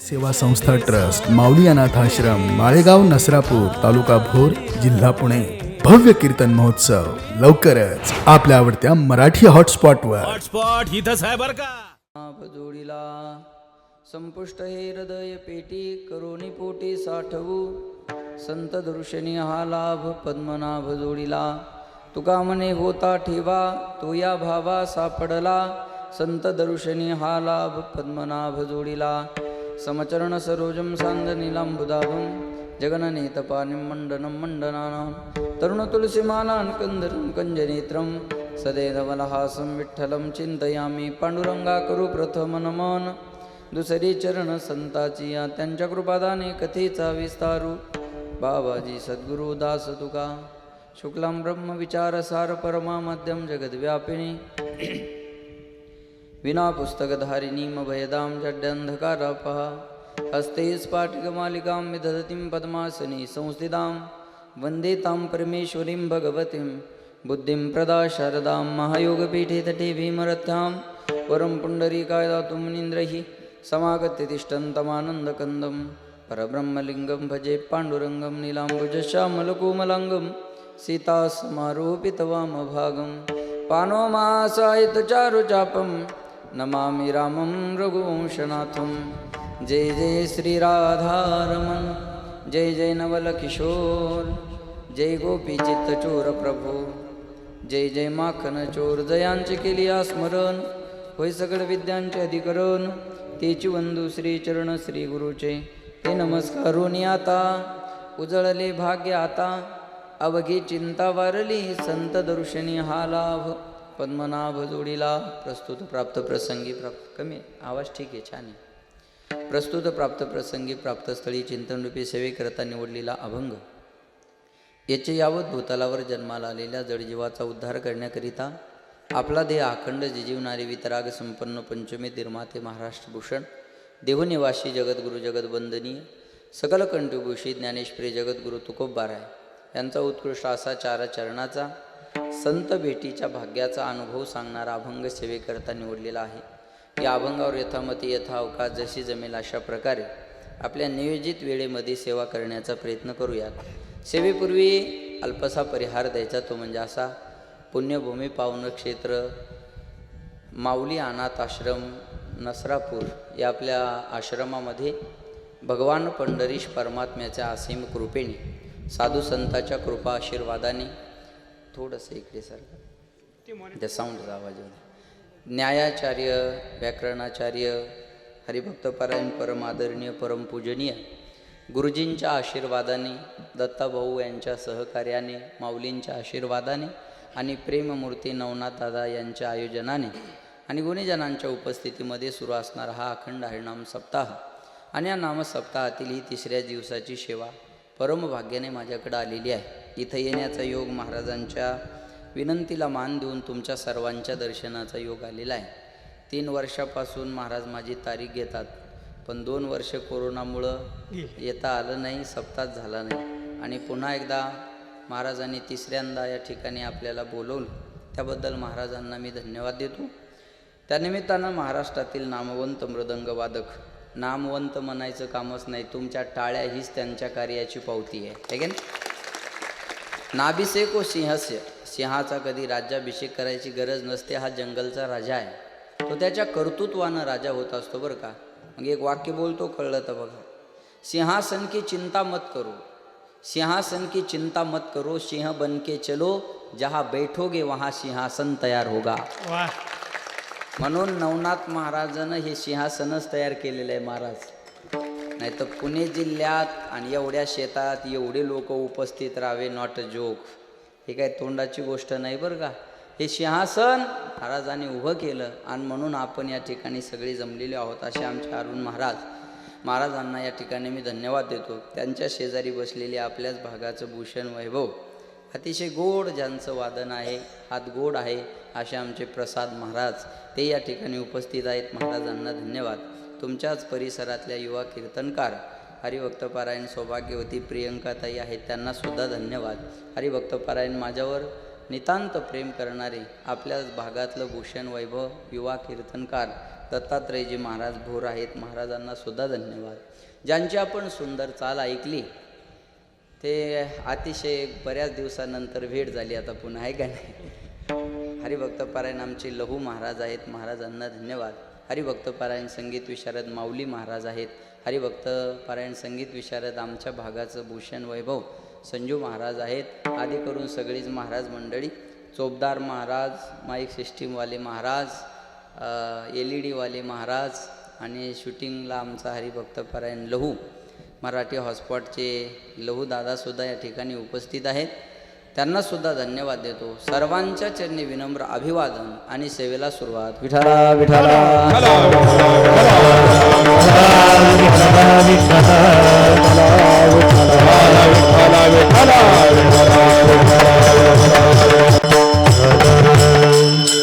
सेवा संस्था ट्रस्ट माऊली अनाथ आश्रम माळेगाव नसरापूर तालुका भोर जिल्हा पुणे. भव्य कीर्तन महोत्सव लवकरच आपल्या आवडत्या मराठी हॉटस्पॉटवर. हॉटस्पॉट इथंच आहे बर का. जोडिला संपुष्ट हे हृदय पेटी करोनी पोटी साठवू. संत दर्शनी हा लाभ पद्मनाभ जोडिला. तुका मने होता ठेवा तो या भावा सापडला. संत दर्शनी हा लाभ पद्मनाभ जोडिला. समचरण सरोजम सांद मण्डनं मण्डनानां तरुणतुलसीमालान् कन्दरं कञ्जनेत्रं सदैनवलहासं विठ्ठलं चिंतयामि पांडुरंगा करू प्रथम नमन दुसरी चरण संताची या त्यांच्या कृपादाने कथेचा विस्तारू. बाबाजी सद्गुरु दास तुका शुक्लां ब्रह्म विचार सार परमा मध्यम जगद्व्यापिनी. विना पुस्तकधारिणीं भयदां जड्यन्धकारापः हस्ते स्फाटिकमालिकां विदधतीं पद्मासने संस्थितां वन्दे तां परमेश्वरीं भगवतीं बुद्धिं प्रदा शारदां महायोगपीठे तटे भीमरथ्यां वरं पुण्डरीकाय दातुं निन्द्रैः समागत्य तिष्ठन्तमानन्दकन्दं परब्रह्मलिङ्गं भजे पाण्डुरङ्गं नीलाम्बुजश्यामलकोमलाङ्गं सीतासमारोपितवामभागं पाणोमासायितचारुचापं नमामि रामं रघुवंशनाथं। जय जय श्रीराधारमण जय जय नवलकिशोर जय गोपीचित्तचोर प्रभो जय जय माखन चोर जयांचे केली स्मरण होय सगळ विद्यांचे अधिकरण तेची वंदू श्री चरण श्री गुरुचे ते नमस्कारून आता उजळले भाग्य आता अवघी चिंता वारली संत दर्शनी हा लाभ पद्मनाभ जोडीला प्रस्तुत प्राप्त प्रसंगी प्राप्त कमी आवाज ठीक आहे छान आहे. प्रस्तुत प्राप्त प्रसंगी प्राप्तस्थळी चिंतनरूपी सेवेकरता निवडलेला अभंग. याचे यावत भूतलावर जन्माला आलेल्या जडजीवाचा उद्धार करण्याकरिता आपला देह अखंड जिजीवणारे वितराग संपन्न पंचमी निर्माते महाराष्ट्र भूषण देवनिवासी जगद्गुरु जगदवंदनीय सकल कंठभूषी ज्ञानेश्वरी जगद्गुरु तुकोबाराय यांचा उत्कृष्ट असा चारा चरणाचा संत भेटीच्या भाग्याचा अनुभव सांगणारा अभंग सेवेकरता निवडलेला आहे. या अभंगावर यथामती यथा अवकाश जशी जमेल अशा प्रकारे आपल्या नियोजित वेळेमध्ये सेवा करण्याचा प्रयत्न करूयात. सेवेपूर्वी अल्पसा परिहार द्यायचा तो म्हणजे असा पुण्यभूमी पावन क्षेत्र माऊली अनाथ आश्रम नसरापूर या आपल्या आश्रमामध्ये भगवान पंढरीश परमात्म्याच्या असीम कृपेने साधू संताच्या कृपा आशीर्वादाने थोडंसं इकडे सर त्या साऊंडचा आवाज. न्यायाचार्य व्याकरणाचार्य हरिभक्तपरायण परम आदरणीय परम पूजनीय गुरुजींच्या आशीर्वादाने दत्ताभाऊ यांच्या सहकार्याने माऊलींच्या आशीर्वादाने आणि प्रेममूर्ती नवनाथ दादा यांच्या आयोजनाने आणि गुणीजनांच्या उपस्थितीमध्ये सुरू असणारा हा अखंड हरिनाम सप्ताह आणि या नामसप्ताहातील ही तिसऱ्या दिवसाची सेवा परमभाग्याने माझ्याकडे आलेली आहे इथं येण्याचा योग महाराजांच्या विनंतीला मान देऊन तुमच्या सर्वांच्या दर्शनाचा योग आलेला आहे. तीन वर्षापासून महाराज माझी तारीख घेतात पण दोन वर्ष कोरोनामुळं येता आलं नाही सप्ताह झाला नाही. आणि पुन्हा एकदा महाराजांनी तिसऱ्यांदा या ठिकाणी आपल्याला बोलवलं. त्याबद्दल महाराजांना मी धन्यवाद देतो. त्यानिमित्तानं महाराष्ट्रातील नामवंत मृदंगवादक नामवंत म्हणायचं कामच नाही तुमच्या टाळ्या हीच त्यांच्या कार्याची पावती आहे. है की नाही? नाभिषेको सिंहस्य सिंहाचा कधी राज्याभिषेक करायची गरज नसते हा जंगलचा राजा आहे. तो त्याच्या कर्तृत्वानं राजा होत असतो बरं का? मग एक वाक्य बोलतो कळलं तर बघा. सिंहासन की चिंता मत करो. सिंहासन की चिंता मत करो सिंह बन के चलो जहाँ बैठोगे वहाँ सिंहासन तयार होगा. म्हणून नवनाथ महाराजानं हे सिंहासनच तयार केलेलं आहे महाराज. नाही तर पुणे जिल्ह्यात आणि एवढ्या शेतात एवढे लोक उपस्थित राहावे नॉट अ जोक हे काय तोंडाची गोष्ट नाही बरं का? हे सिंहासन महाराजांनी उभं केलं आणि म्हणून आपण या ठिकाणी सगळे जमलेले आहोत असे आमचे अरुण महाराज. महाराजांना या ठिकाणी मी धन्यवाद देतो. त्यांच्या शेजारी बसलेले आपल्याच भागाचं भूषण वैभव. अतिशय गोड ज्यांचं वादन आहे हात गोड आहे असे आमचे प्रसाद महाराज. ते या ठिकाणी उपस्थित आहेत. महाराजांना धन्यवाद. तुमच्याच परिसरातल्या युवा कीर्तनकार हरिभक्तपारायण सौभाग्यवती प्रियंकाताई आहेत त्यांनासुद्धा धन्यवाद. हरिभक्तपारायण माझ्यावर नितांत प्रेम करणारे आपल्याच भागातलं भूषण वैभव युवा कीर्तनकार दत्तात्रयजी महाराज भोर आहेत महाराजांनासुद्धा धन्यवाद. ज्यांची आपण सुंदर चाल ऐकली ते अतिशय बऱ्याच दिवसानंतर भेट झाली आता पुन्हा आहे का नाही? हरिभक्तपारायण आमचे लहू महाराज आहेत महाराजांना धन्यवाद. हरिभक्त पारायण संगीत विशारद माऊली महाराज आहेत. हरिभक्त पारायण संगीत विशारद आमच्या भागाचं भूषण वैभव संजू महाराज आहेत. आदी करून सगळीच महाराज मंडळी. चोपदार महाराज माईक सिस्टीमवाले महाराज एल ई डीवाले महाराज आणि शूटिंगला आमचा हरिभक्त पारायण लहू मराठी हॉटस्पॉटचे लहू दादासुद्धा या ठिकाणी उपस्थित आहेत. त्यांना सुद्धा धन्यवाद देतो. सर्वांच्या चरणी विनम्र अभिवादन आणि सेवेला सुरुवात. विठाला विठाला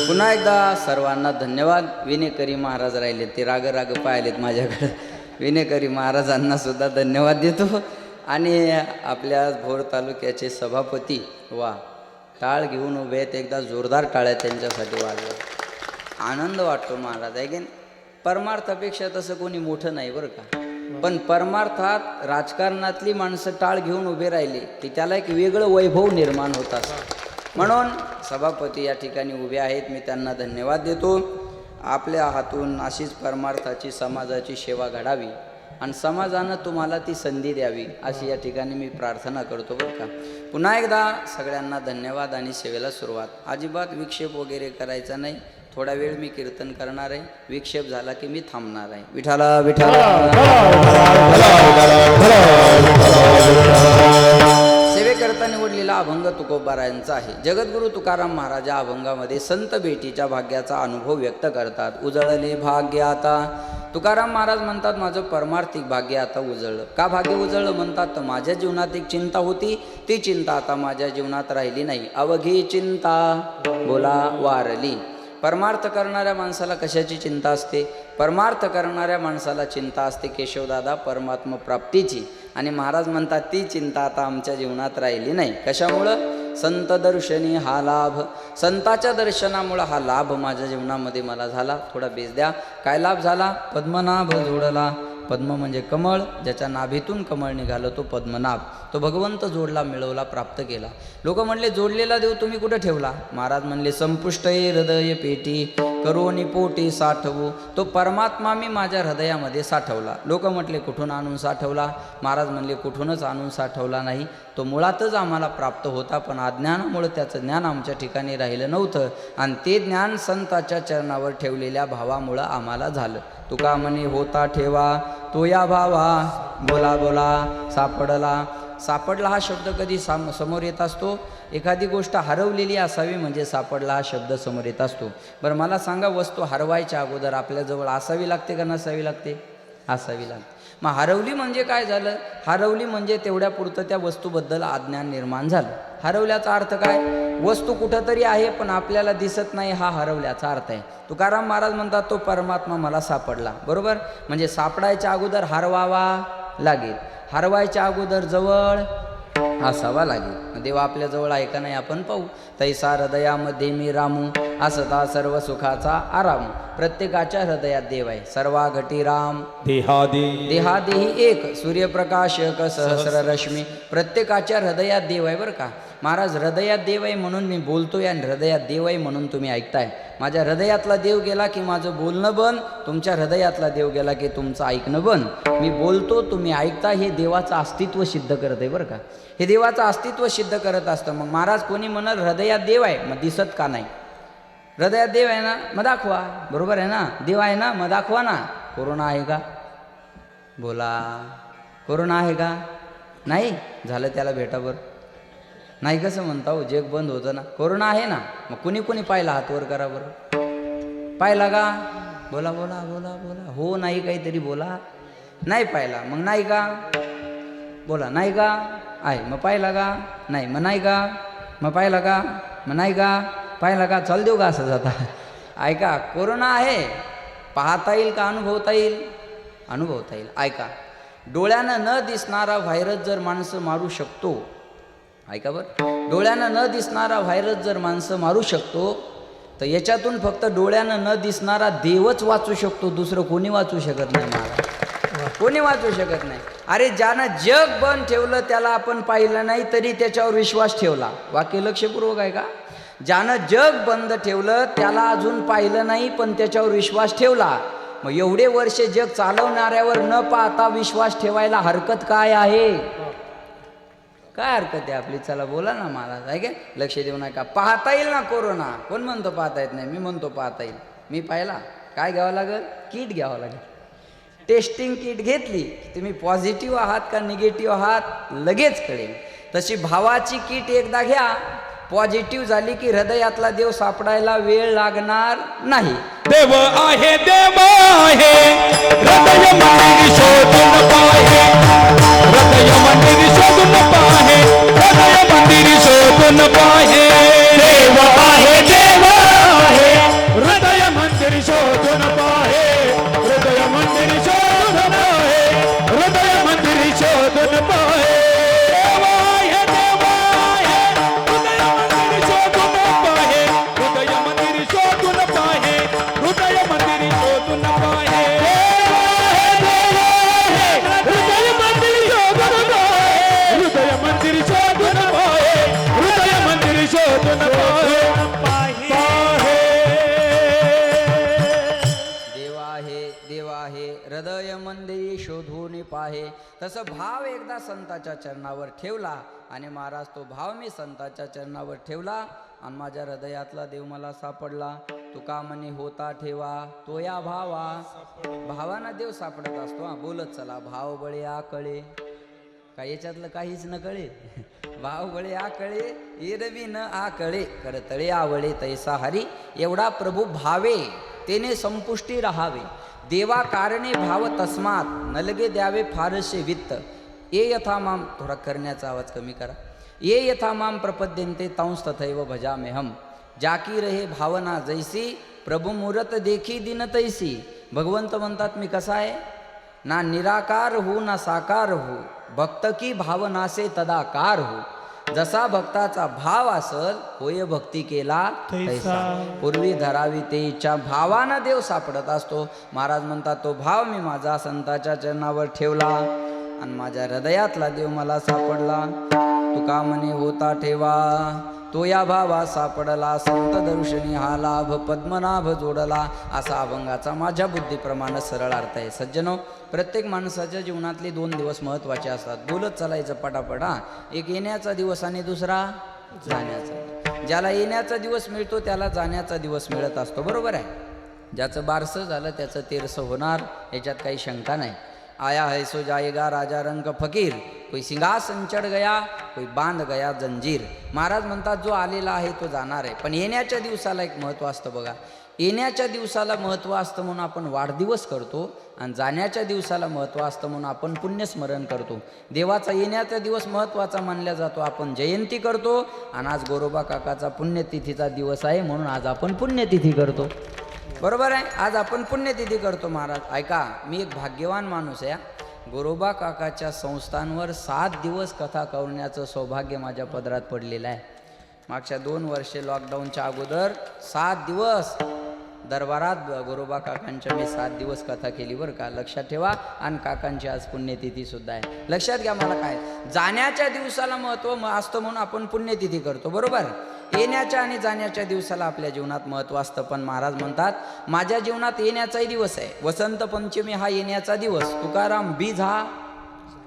पुन्हा एकदा सर्वांना धन्यवाद. विनेकरी महाराज राहिले ते राग राग पाहिलेत माझ्याकडे. विनेकरी महाराजांना सुद्धा धन्यवाद देतो. आणि आपल्या भोर तालुक्याचे सभापती वा. टाळ घेऊन उभे आहेत एकदा जोरदार टाळ्या त्यांच्यासाठी वाजवा. आनंद वाटतो महाराज आहे की परमार्थापेक्षा तसं कोणी मोठं नाही बरं का. पण परमार्थात राजकारणातली माणसं टाळ घेऊन उभे राहिली की त्याला एक वेगळं वैभव निर्माण होत असतं. म्हणून सभापती या ठिकाणी उभे आहेत मी त्यांना धन्यवाद देतो. आपल्या हातून अशीच परमार्थाची समाजाची सेवा घडावी. आणि समाजानं तुम्हाला ती संधी द्यावी अशी या ठिकाणी मी प्रार्थना करतो बरं का. पुन्हा एकदा सगळ्यांना धन्यवाद आणि सेवेला सुरुवात. अजिबात विक्षेप वगैरे करायचा नाही. थोडा वेळ मी कीर्तन करणार आहे. विक्षेप झाला की मी थांबणार आहे. विठाला विठाला सेवेकरता निवडलेला अभंग तुकोबारायांचा आहे. जगद्गुरु तुकाराम महाराज अभंगामध्ये संत भेटीच्या भाग्याचा अनुभव व्यक्त करतात. उजळले भाग्य आता तुकाराम महाराज म्हणतात माझं परमार्थिक भाग्य आता उजळलं. का भाग्य उजळलं? म्हणतात तर माझ्या जीवनात एक चिंता होती. ती चिंता आता माझ्या जीवनात राहिली नाही. अवघी चिंता बोला वारली. परमार्थ करणाऱ्या माणसाला कशाची चिंता असते? परमार्थ करणाऱ्या माणसाला चिंता असते केशवदादा परमात्म प्राप्तीची आणि महाराज म्हणतात ती चिंता आता आमच्या जीवनात राहिली नाही. कशामुळं? संत दर्शनी हा लाभ. संताच्या दर्शनामुळं हा लाभ माझ्या जीवनामध्ये मला झाला. थोडा बेस द्या. काय लाभ झाला? पद्मनाभ जोडला. पद्म म्हणजे कमळ. ज्याच्या नाभीतून कमळ निघालं तो पद्मनाभ. तो भगवंत जोडला मिळवला प्राप्त केला. लोक म्हणले जोडलेला देव तुम्ही कुठं ठेवला? महाराज म्हणले संपुष्ट हृदय पेटी. करोनी पोटी साठवू. तो परमात्मा मी माझ्या हृदयामध्ये साठवला. लोक म्हटले कुठून आणून साठवला? महाराज म्हणले कुठूनच आणून साठवला नाही. तो मुळातच आम्हाला प्राप्त होता पण अज्ञानामुळं त्याचं ज्ञान आमच्या ठिकाणी राहिलं नव्हतं आणि ते ज्ञान संताच्या चरणावर ठेवलेल्या भावामुळं आम्हाला झालं. तुका म्हणे होता ठेवा तो या भावा. बोला बोला सापडला. सापडला हा शब्द कधी साम समोर येत असतो? एखादी गोष्ट हरवलेली असावी म्हणजे सापडला हा शब्द समोर येत असतो. बरं मला सांगा वस्तू हरवायच्या अगोदर आपल्याजवळ असावी लागते का नसावी लागते? असावी लागते. मग हरवली म्हणजे काय झालं? हरवली म्हणजे तेवढ्या पुरतं त्या वस्तूबद्दल अज्ञान निर्माण झालं. हरवल्याचा अर्थ काय? वस्तू कुठंतरी आहे पण आपल्याला दिसत नाही हा हरवल्याचा अर्थ आहे. तुकाराम महाराज म्हणतात तो परमात्मा मला सापडला. बरोबर? म्हणजे सापडायच्या अगोदर हरवावा लागेल. हरवायच्या अगोदर जवळ असावा लागेल. देव आपल्या जवळ आहे का नाही आपण पाहू. तैसा हृदयामध्ये मी रामू असता सर्व सुखाचा आराम. प्रत्येकाच्या हृदयात देव आहे. सर्वा घटी राम. देहादी. देहादेही एक. सूर्यप्रकाशक सहस्र रश्मी प्रत्येकाच्या हृदयात देव आहे बरं का. महाराज हृदयात देव आहे म्हणून मी बोलतोय आणि हृदयात देव आहे म्हणून तुम्ही ऐकताय. माझ्या हृदयातला देव गेला की माझं बोलणं बंद तुमच्या हृदयातला देव गेला की तुमचं ऐकणं बंद. मी बोलतो तुम्ही ऐकता हे देवाचं अस्तित्व सिद्ध करत आहे बरं का. हे देवाचं अस्तित्व सिद्ध करत असतं. मग महाराज कोणी म्हणत हृदयात देव आहे मग दिसत का नाही? हृदयात देव आहे ना मग दाखवा. बरोबर आहे ना देव आहे ना मग दाखवा ना. कोरोना आहे का? बोला. कोरोना आहे का? नाही. झालं त्याला भेटा बरं नाही कसं म्हणता हो जग बंद होतं ना. कोरोना आहे ना मग कुणी कुणी पाहिला हात वर करा बरं? पाहिला का? बोला बोला बोला बोला. हो नाही काहीतरी बोला. नाही पाहिला मग नाही का? बोला नाही का? आहे मग पाहिला का? नाही मग नाही का? मग पाहिला का? मग नाही का? पाहिला का? चल देऊ का असं जाता? ऐका कोरोना आहे. पाहता येईल का? अनुभवता येईल? अनुभवता येईल. ऐका डोळ्यानं न दिसणारा व्हायरस जर माणसं मारू शकतो ऐका बरं? डोळ्यानं न दिसणारा व्हायरस जर माणसं मारू शकतो तर याच्यातून फक्त डोळ्यानं न दिसणारा देवच वाचू शकतो दुसरं कोणी वाचू शकत नाही मला कोणी वाचू शकत नाही. अरे ज्यानं जग बंद ठेवलं त्याला आपण पाहिलं नाही तरी त्याच्यावर विश्वास ठेवला. वाक्य लक्षपूर्वक आहे का? ज्यानं जग बंद ठेवलं त्याला अजून पाहिलं नाही पण त्याच्यावर विश्वास ठेवला. मग एवढे वर्ष जग चालवणाऱ्यावर न पाहता विश्वास ठेवायला हरकत काय आहे? काय हरकत आहे आपली? चला बोला ना मला आहे काय लक्ष देऊ नका. पाहता येईल ना कोरोना. कोण म्हणतो पाहता येत नाही? मी म्हणतो पाहता येईल. मी पाहिला. काय घ्यावं लागेल? किट घ्यावं लागेल. टेस्टिंग किट घेतली. की तुम्ही पॉझिटिव्ह आहात का निगेटिव्ह आहात? लगेच कळेल. तशी भावाची किट एकदा घ्या. पॉझिटिव्ह झाली की हृदयातला देव सापडायला वेळ लागणार नाही. देव आहे देव आहे. हृदय मंदिर शोधून पाहे हृदय मंदिर शोधून पाहे हृदय मंदिर आहे. तसं भाव एकदा संताच्या चरणावर ठेवला आणि महाराज तो भाव मी संताच्या चरणावर ठेवला आणि माझ्या हृदयातला देव मला सापडला. तुका म्हणे होता ठेवा तो या भावा. भावाना देव सापडत असतो हा बोलत चला भाव बळे आ कळे का याच्यातलं काहीच न कळे? भाव बळे आ कळे इरवी न आ कळे करतळे आवळे तैसा हरी. एवढा प्रभू भावे तेने संपुष्टी राहावे. देवा कारणे भाव तस्मात नलगे द्यावे फारसे वित्त. ए यथा माम थोडा करण्याचा आवाज कमी करा. ये यथा माम प्रपद्यंते तांस तथैव भजामे हम जाकी रहे भावना जैसी प्रभू मूरत देखी दिन तैसी. भगवंत म्हणतात मी कसा आहे? ना निराकार हो ना साकार हो. भक्त की भावनासे तदाकार हो. जसा भक्ताचा भाव असल होय भक्ती केला तैसा. पूर्वी धरावी ते इच्छा भावानं देव सापडत असतो. महाराज म्हणतात तो भाव मी माझा संताच्या चरणावर ठेवला आणि माझ्या हृदयातला देव मला सापडला. तुका म्हणे होता ठेवा. तो या भावा सापडला संत दर्शनी हा लाभ पद्मनाभ जोडला. असा अभंगाचा माझ्या बुद्धीप्रमाणे सरळ अर्थ आहे. सज्जनो प्रत्येक माणसाच्या जीवनातले दोन दिवस महत्त्वाचे असतात. बोलत चालायचं पटापट हा. एक येण्याचा दिवस आणि दुसरा जाण्याचा. ज्याला येण्याचा दिवस मिळतो त्याला जाण्याचा दिवस मिळत असतो. बरोबर आहे? ज्याचं बारसं झालं त्याचं तेरसं होणार याच्यात काही शंका नाही. आया है सो जाएगा राजा रंग फकीर। कोई सिंहासन चढ गया कोई बांध गया जंजीर। महाराज म्हणतात जो आलेला आहे तो जाणार आहे. पण येण्याच्या दिवसाला एक महत्त्व असतं बघा. येण्याच्या दिवसाला महत्त्व असतं म्हणून आपण वाढदिवस करतो आणि जाण्याच्या दिवसाला महत्त्व असतं म्हणून आपण पुण्यस्मरण करतो. देवाचा येण्याचा दिवस महत्त्वाचा मानला जातो. आपण जयंती करतो आणि आज गोरोबा काकाचा पुण्यतिथीचा दिवस आहे म्हणून आज आपण पुण्यतिथी करतो. बरोबर आहे? आज आपण पुण्यतिथी करतो महाराज. ऐका मी एक भाग्यवान माणूस आहे गोरोबा काकाच्या संस्थांवर सात दिवस कथा करण्याचं सौभाग्य माझ्या पदरात पडलेलं आहे. मागच्या दोन वर्षे लॉकडाऊनच्या अगोदर सात दिवस दरबारात गोरोबा काकांच्या मी सात दिवस कथा केली बरं का? लक्षात ठेवा. आणि काकांची आज पुण्यतिथी सुद्धा आहे. लक्षात घ्या मला काय? जाण्याच्या दिवसाला महत्त्व असतं म्हणून आपण पुण्यतिथी करतो. बरोबर? येण्याच्या आणि जाण्याच्या दिवसाला आपल्या जीवनात महत्त्व असतं. पण महाराज म्हणतात माझ्या जीवनात येण्याचाही दिवस आहे. वसंत पंचमी हा येण्याचा दिवस. तुकाराम बीज हा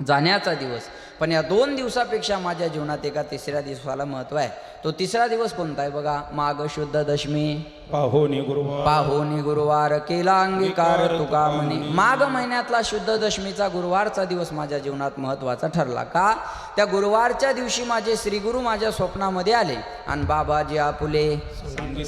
जाण्याचा दिवस. पण या दोन दिवसापेक्षा माझ्या जीवनात एका तिसऱ्या दिवसाला महत्त्व आहे. तो तिसरा दिवस कोणता आहे बघा? माघ शुद्ध दशमी. पाहोनी गुरुवा पाहोनी गुरुवार. केला अंगीकार तुका म्हणे माघ महिन्यातला शुद्ध दशमीचा गुरुवारचा दिवस माझ्या जीवनात महत्त्वाचा ठरला का? त्या गुरुवारच्या दिवशी माझे श्रीगुरु माझ्या स्वप्नामध्ये आले. आणि बाबाजी आपुले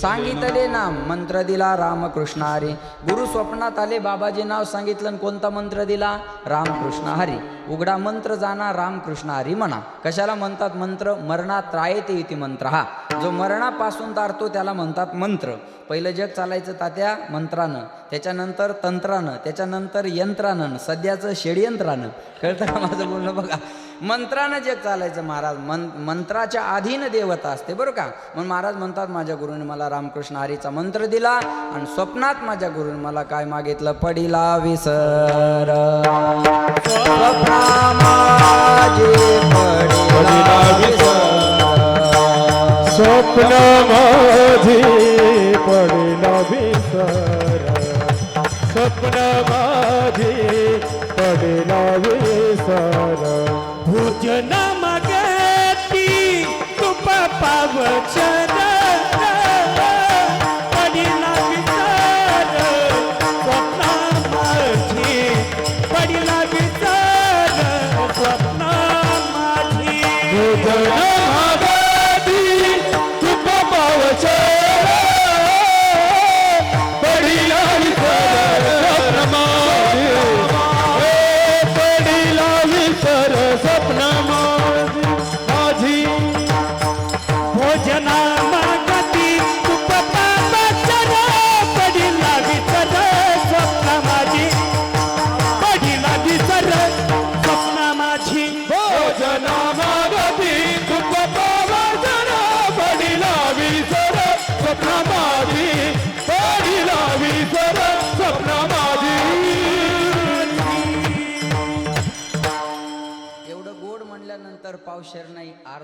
सांगितले नाम मंत्र दिला रामकृष्ण हरी. गुरु स्वप्नात आले बाबाजी नाव सांगितलं आणि कोणता मंत्र दिला? रामकृष्ण हरी. उघडा मंत्र जाणा रामकृष्ण हरी म्हणा. कशाला म्हणतात मंत्र? मरणात त्रायते इति मंत्र. हा जो मरणापासून तारतो त्याला म्हणतात मंत्र. पहिलं जग चालायचं तात्या मंत्रानं. त्याच्यानंतर तंत्रानं. त्याच्यानंतर यंत्रानं. सध्याचं षडयंत्रानं. कळतं का माझं बोलणं? बघा. मंत्रानं जग चालायचं महाराज मन मंत्राच्या अधीन देवता असते बरं का? मग महाराज म्हणतात माझ्या गुरुने मला रामकृष्ण हरीचा मंत्र दिला आणि स्वप्नात माझ्या गुरुने मला काय मागितलं? पडिला विसर. स्वप्न माझी पडिला विसर। स्वप्न माझी पडिला विसर। स्वप्न माझी पडला विसर भोजन मागती तुप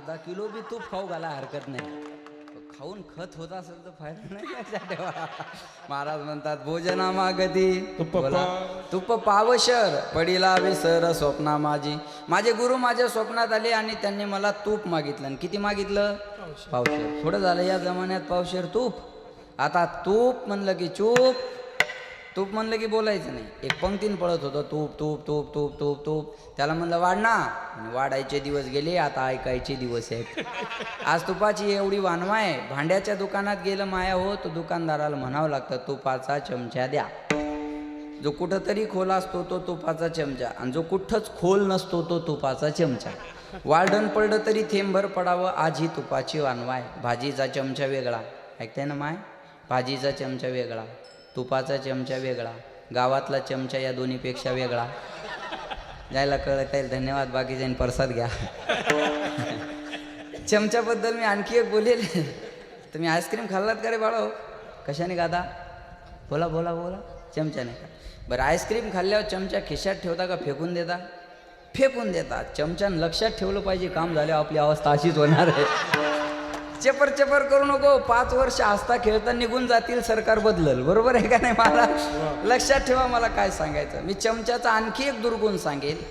अर्धा किलो बी तूप खाऊ घाला हरकत नाही. खाऊन खत होत असेल तर फायदा नाही लक्षात ठेवा. महाराज म्हणतात भोजना मागती. तुप पावशर पडिला विसर स्वप्ना माझी. माझे गुरु माझ्या स्वप्नात आले आणि त्यांनी मला तूप मागितलं. आणि किती मागितलं? पावशेर. थोडं झालं या जमान्यात पावशेर तूप. आता तूप म्हणलं की चूप. तूप म्हणलं की बोलायचं नाही. एक पंक्तीन पळत होतं तूप तूप तूप तूप तूप तूप. त्याला म्हणलं वाढ ना वाढायचे दिवस गेले आता ऐकायचे दिवस आहेत. आज तुपाची एवढी वानवा आहे. भांड्याच्या दुकानात गेलं माया हो तर दुकानदाराला म्हणावं लागतं तुपाचा चमचा द्या. जो कुठंतरी खोल असतो तो तुपाचा चमचा. आणि जो कुठंच खोल नसतो तो तुपाचा चमचा. वाढण पडलं तरी थेंबभर पडावं. आज ही तुपाची वानवा आहे. भाजीचा चमचा वेगळा. ऐकताय ना माय? भाजीचा चमचा वेगळा. तुपाचा चमचा वेगळा गावातला चमचा या दोन्हीपेक्षा वेगळा. जायला कळत आहे धन्यवाद बाकी जाईन प्रसाद घ्या. चमच्याबद्दल मी आणखी एक बोलेल. तुम्ही आईस्क्रीम खाल्लात का रे बाळो? हो? कशाने गादा बोला बोला बोला. चमच्याने का बरं आईस्क्रीम खाल्ल्यावर चमचा खिशात ठेवता का फेकून देता? फेकून देता. चमच्यानं लक्षात ठेवलं पाहिजे काम झाल्यावर आपली अवस्था अशीच होणार आहे. चेपर चेपर करू नको. पाच वर्ष हसता खेळता निघून जातील सरकार बदलल. बरोबर आहे का नाही मला लक्षात ठेवा मला काय सांगायचं. मी चमच्याचा आणखी एक दुर्गुण सांगेल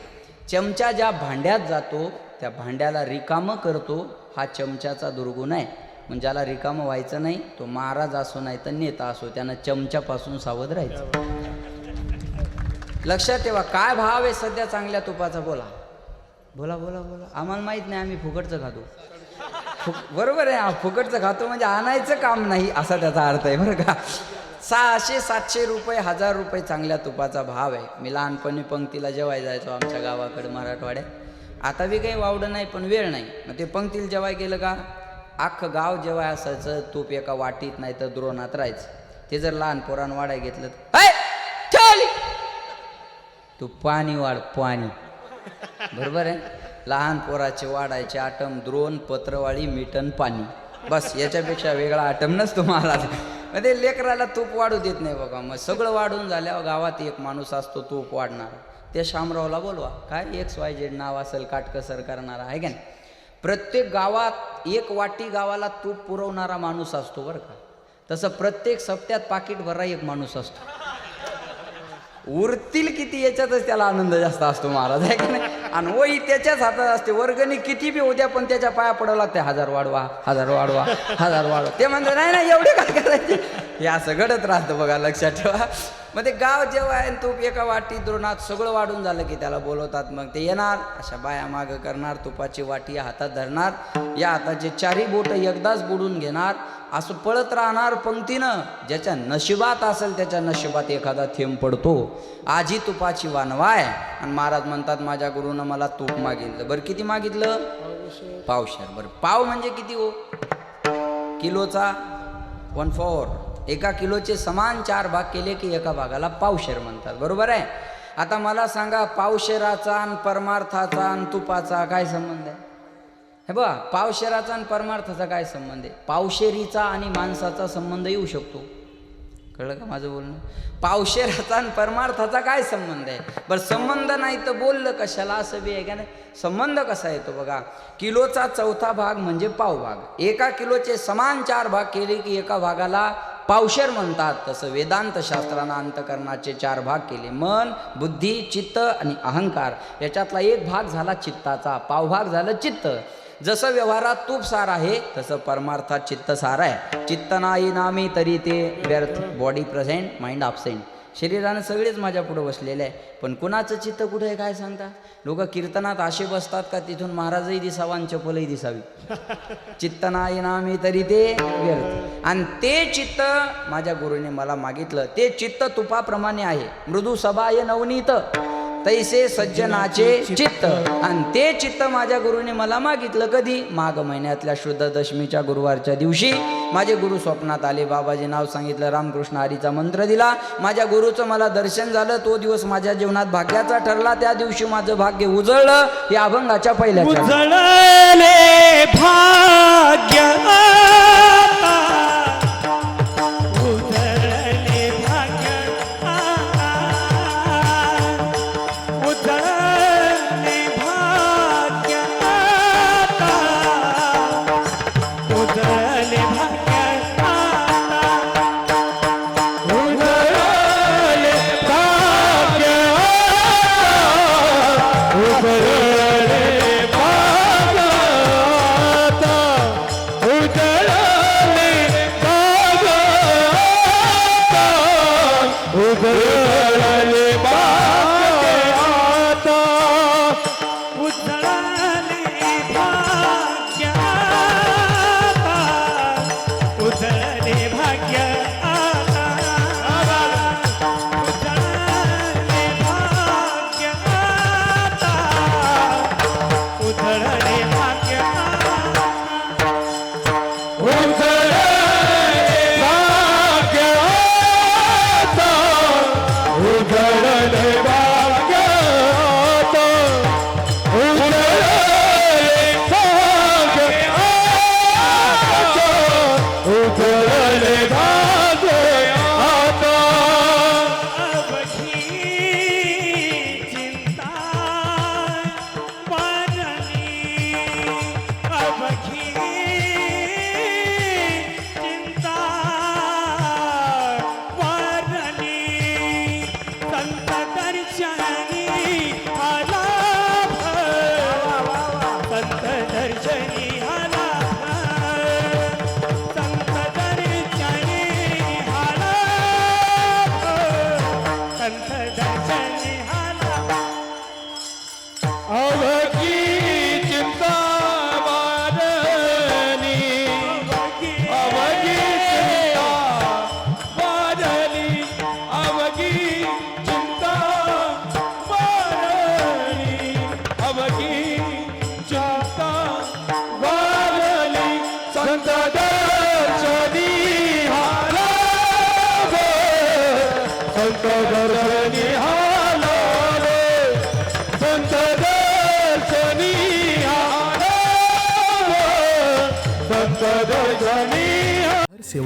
चमचा ज्या भांड्यात जातो त्या भांड्याला रिकामं करतो हा चमच्याचा दुर्गुण आहे. म्हणजे ज्याला रिकामं व्हायचं नाही तो महाराज असो नाही तर नेता असो त्यानं चमच्यापासून सावध राहायचं. लक्षात ठेवा काय भाव आहे सध्या चांगल्या तुपाचा? बोला. बोला बोला बोला. आम्हाला माहीत नाही आम्ही फुकटचं खातो. फुक- बरोबर आहे हा, फुकटचं खातो म्हणजे आणायचं काम नाही असा त्याचा अर्थ आहे बरं का. सहाशे सातशे रुपये हजार रुपये चांगल्या तुपाचा भाव आहे. मी लहानपणी पंक्तीला जेवाय जायचो आमच्या गावाकडे मराठवाड्यात. आता बी काही वावडं नाही पण वेळ नाही. मग ते पंक्तीला जेवाय गेलं का अख्खं गाव जेवाय असायचं तूप एका वाटीत नाही तर द्रोणात राहायचं. ते जर लहान पोरान वाढाय घेतलं तर तू पाणी वाढ पाणी. बरोबर आहे? लहान पोराचे वाढायचे आटम द्रोण पत्रवाळी मिटन पाणी. बस याच्यापेक्षा वेगळा आटम नसतो महाराज म्हणजे लेकराला तूप वाढू देत नाही बघा. मग सगळं वाढून झाल्यावर गावात एक माणूस असतो तूप वाढणार. ते शामरावला बोलवा. काय एक्स वाय जेड नाव असेल काटकसर करणारा आहे का नाही? प्रत्येक गावात एक वाटी गावाला तूप पुरवणारा माणूस असतो बरं का. तसं प्रत्येक सप्त्यात पाकिट भरा एक माणूस असतो. उरतील किती याच्यातच त्याला आनंद जास्त असतो महाराज आहे की नाही? आणि वही त्याच्याच हातात असते. वर्गणी किती बी उद्या पण त्याच्या पाया पडावं लागते हजार वाढवा हजार वाढवा हजार वाढवा. ते म्हणतात नाही नाही एवढे काय करायचे? हे असं घडत राहतं बघा लक्षात ठेवा. मग ते गाव जेव्हा आहे तूप एका वाटी द्रोणात सगळं वाढून झालं की त्याला बोलवतात. मग ते येणार अशा बाया माग करणार तुपाची वाटी हातात धरणार या हाताचे चारी बोट एकदाच बुडून घेणार असं पळत राहणार पंक्तीनं. ज्याच्या नशिबात असेल त्याच्या नशिबात एखादा थेंब पडतो. आजी तुपाची वानवाय. आणि महाराज म्हणतात माझ्या गुरुनं मला तूप मागितलं. बरं किती मागितलं? पावशेर. बरं पाव म्हणजे किती हो? किलोचा? One four. एका किलोचे समान चार भाग केले की एका भागाला पावशेर म्हणतात. बरोबर आहे? आता मला सांगा पावशेराचा आणि परमार्थाचा आणि तुपाचा काय संबंध आहे? हे बघा पावशेराचा आणि परमार्थाचा काय संबंध आहे? पावशेरीचा आणि माणसाचा संबंध येऊ शकतो. कळलं का माझं बोलणं? पावशेराचा आणि परमार्थाचा काय संबंध आहे? बरं संबंध नाही तर बोललं कशाला? असं बी आहे का नाही? संबंध कसा येतो बघा? किलोचा चौथा भाग म्हणजे पाव भाग एका किलोचे समान चार भाग केले की एका भागाला पावशेर म्हणतात तसं वेदांत शास्त्रानं अंतकरणाचे चार भाग केले. मन बुद्धी चित्त आणि अहंकार. याच्यातला एक भाग झाला चित्ताचा पावभाग झालं चित्त. जसं व्यवहारात तूप सार आहे तसं परमार्थात चित्त सार आहे. चित्त नाही नामी तरी ते व्यर्थ बॉडी प्रेझेंट माइंड ॲबसेंट शरीरानं सगळेच माझ्या पुढं बसलेले आहे. पण कुणाचं चित्त कुठं आहे काय सांगता? लोक कीर्तनात असे बसतात का? तिथून महाराजही दिसावा आणि चपलही दिसावी. चित्त नाही नामी तरी ते व्यर्थ. आणि ते चित्त माझ्या गुरुने मला मागितलं. ते चित्त तुपाप्रमाणे आहे. मृदू सभाय नवनीत. तैसे सज्जनाचे चित्त. आणि ते चित्त माझ्या गुरुने मला मागितलं कधी? माघ महिन्यातल्या शुद्ध दशमीच्या गुरुवारच्या दिवशी. माझे गुरु स्वप्नात आले बाबाजी नाव सांगितलं रामकृष्ण हरीचा मंत्र दिला. माझ्या गुरुचं मला दर्शन झालं तो दिवस माझ्या जीवनात भाग्याचा ठरला. त्या दिवशी माझं भाग्य उजळलं या अभंगाच्या पहिल्या उजळले भाग्य. उजळले